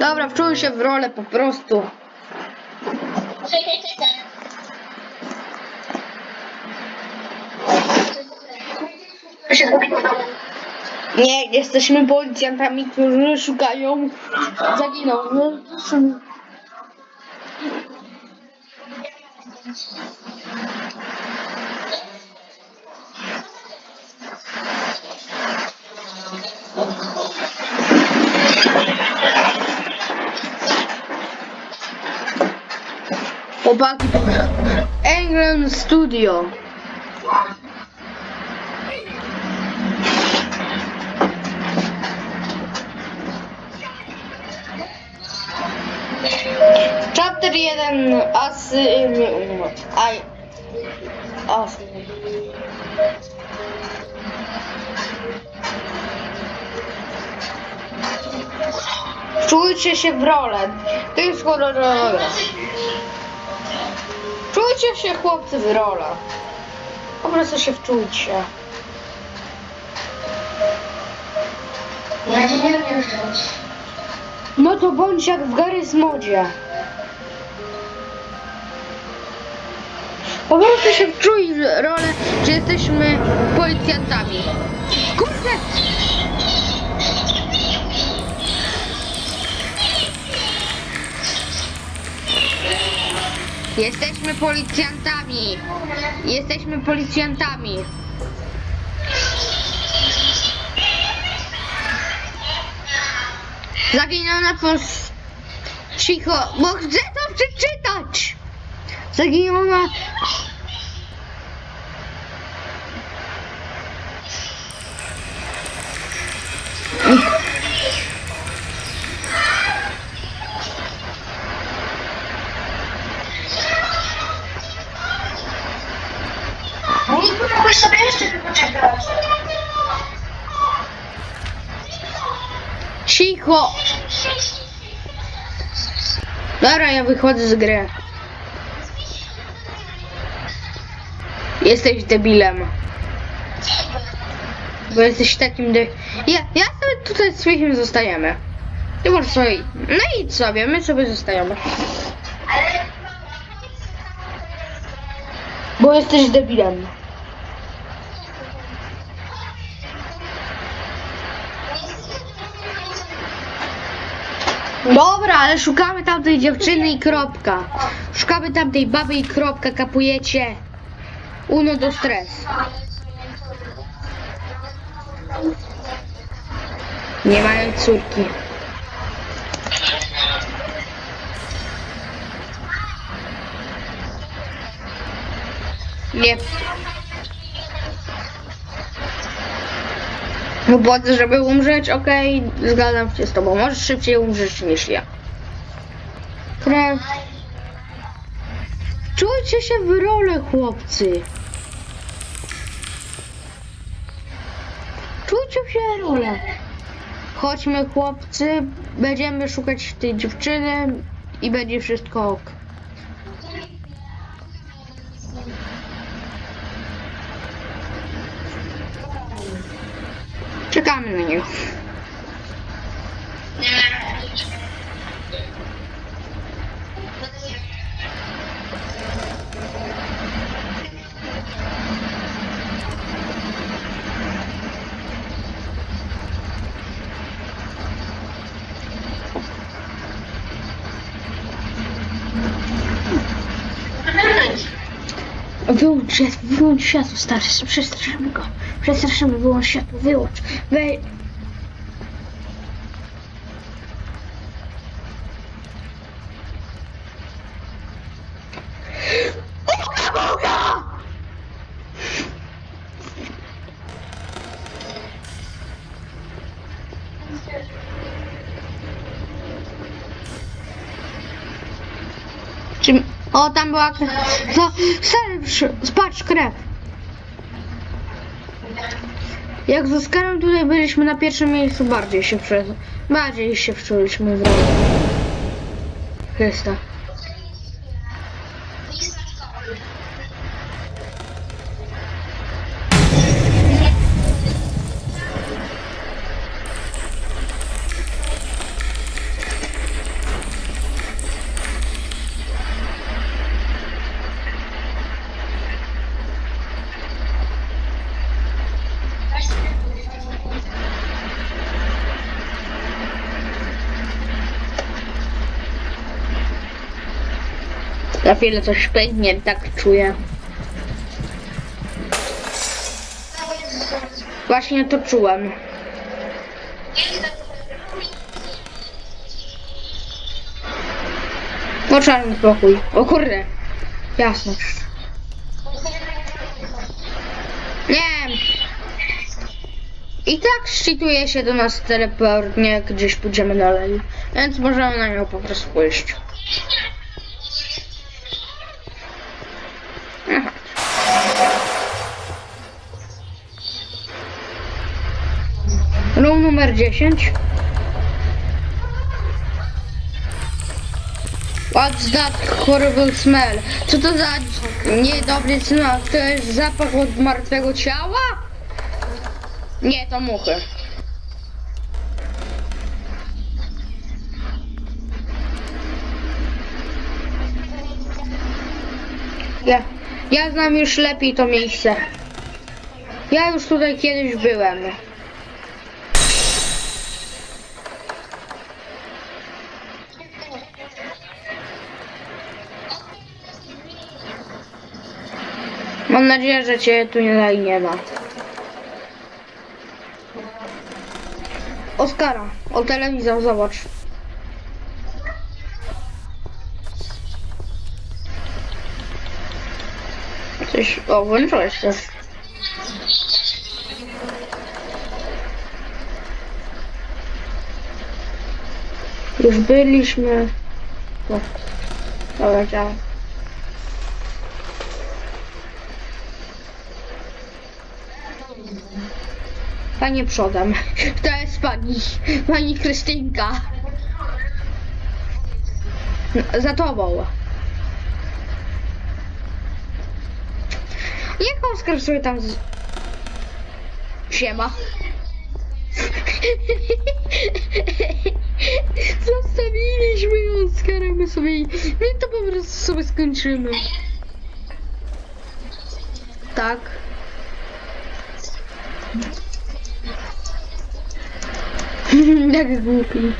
Dobra, wczuł się w rolę po prostu. Nie, jesteśmy policjantami, którzy szukają. Zaginął. No, to są- Chłopaki, England Studio. Chapter 1 As... Aj... As... Czujcie się w rolę. To jest horrorowe. Czujcie się chłopcy w rolę. Po prostu się wczujcie. Ja cię nie umiem wziąć. No to bądź jak w Garry's Modzie. Po prostu się wczuj w rolę, że jesteśmy policjantami. Kurde! Jesteśmy policjantami. Jesteśmy policjantami. Zaginął na pos... Cicho, bo chcę to przeczytać! Zaginął ja wychodzę z gry. Jesteś debilem. Bo jesteś takim de... Ja, ja sobie tutaj z Michiem zostajemy. Ty możesz sobie... No idź sobie, my sobie zostajemy. Bo jesteś debilem. Dobra, ale szukamy tamtej dziewczyny i kropka. Szukamy tamtej baby i kropka, kapujecie. Uno do stres. Nie mają córki. Nie. No po to, żeby umrzeć, okej, zgadzam się z tobą. Możesz szybciej umrzeć niż ja. Krew. Czujcie się w rolę, chłopcy. Czujcie się w rolę. Chodźmy, chłopcy. Będziemy szukać tej dziewczyny i będzie wszystko ok. Czekamy na niego. Wyłącz światło, wyłącz przestraszymy go. Przestraszymy, wyłącz światło, wyłącz. Wej... Czy... O, tam była krew. Przy- patrz, krew. Jak z Oskarem tutaj byliśmy na pierwszym miejscu, bardziej się przez... Bardziej się wczuliśmy w rolę. Chrysta. Za chwilę coś pęknie, tak czuję. Właśnie to czułem. Poczarny spokój. O kurde. Jasność. Nie. I tak szczytuje się do nas teleport, nie gdzieś pójdziemy dalej. Więc możemy na nią po prostu pójść. Numer 10. What's that horrible smell? Co to za niedobry smak? To jest zapach od martwego ciała? Nie, to muchy. Ja, ja znam już lepiej to miejsce. Ja już tutaj kiedyś byłem. Mam nadzieję, że cię tu nie, nie ma. Oskara, o telewizor, zobacz. Coś, o, włączyłeś też. Już byliśmy. O, dobra, działa. Panie przodem. To jest pani, pani Krystynka. Za tobą. Jak Oskar sobie tam z... Siema. Zostawiliśmy Oskara, my sobie... My to po prostu sobie skończymy. Tak. Jak głupi.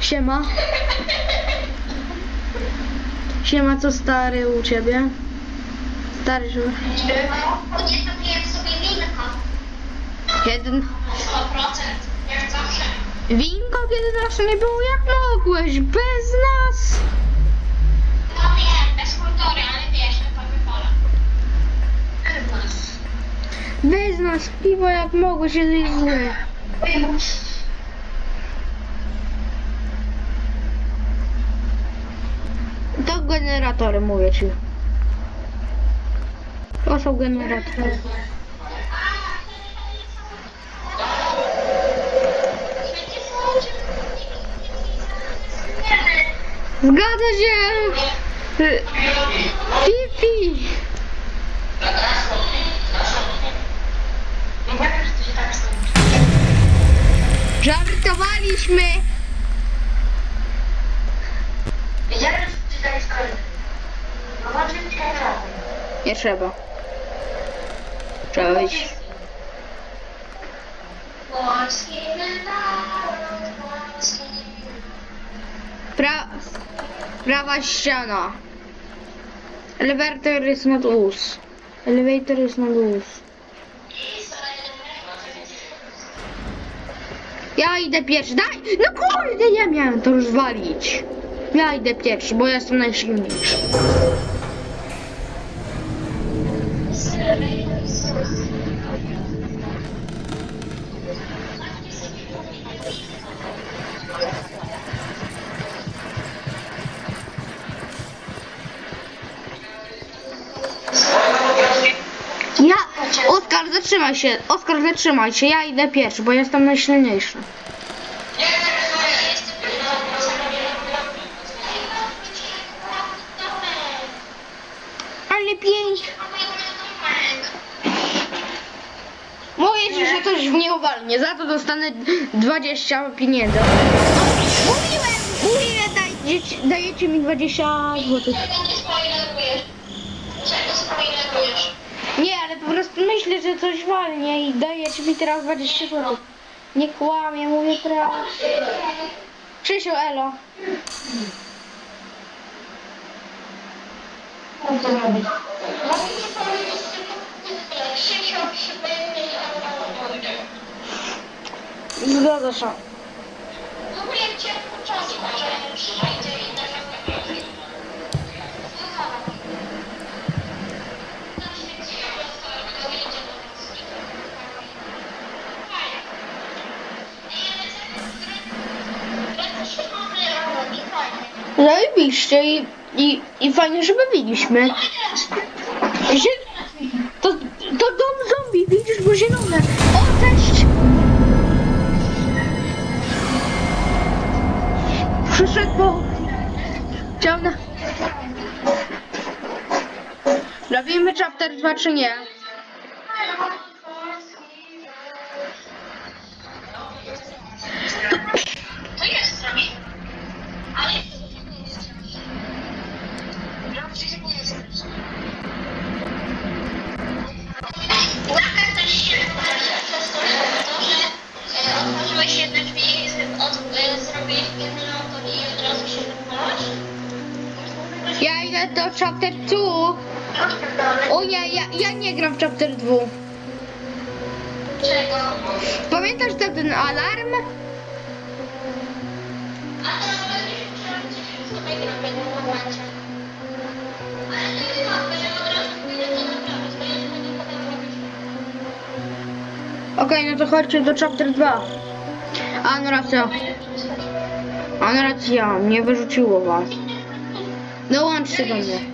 Siema. Siema, co stary u ciebie? Stary, że... Nie kupiłem sobie winko. Jeden... 100%. Jak zawsze. Winko kiedy nas nie było, jak mogłeś? Bez nas! No wiem, bez kultury, ale wiesz, to wybola. Bez nas piwo jak mogłeś, jesteś zły. To generatory, mówię ci. To są generatory. Zgadza się! Fifi! Żartowaliśmy! Wiedziałem, że tak Nie trzeba. Trzeba iść. Polski naród, polski. Pra... Prawa ściana. Elevator is not us. Elevator is not us. Ja idę pierwszy. Daj! No kurde, ja miałem to rozwalić. Ja idę pierwszy, bo ja jestem najsilniejszy. Zatrzymaj się. Oskar, zatrzymaj się. Ja idę pierwszy, bo jestem najsilniejszy. Ale pięć. Mówię ci, że coś w mnie. Za to dostanę 20 pieniędzy. Mówiłem! Mówiłem, dajcie, dajecie mi 20 złotych. Czego nie spoilerujesz? Czego spoilerujesz? Nie, ale po prostu myślę, że coś walnie i daję ci mi teraz 20 zł. Nie kłamie, mówię prawdę. Krzysiu, elo. Zgadza się. W ogóle cię czasu, że przyjdzie i i, i, fajnie, że bawiliśmy. Zie... To, to dom zombie, widzisz, bo zielone. O, cześć! Przyszedł, bo... Chciał na... Robimy chapter 2 czy nie? Też się przez to, że e, e, zrobiłeś to i od razu się wypalasz? Ja idę do chapter 2. O nie, ja, ja nie gram w chapter 2. Czego? Pamiętasz ten alarm? Okej, no to chodźcie do chapter 2. A, no racja. A, no racja, mnie wyrzuciło was. Dołączcie do mnie.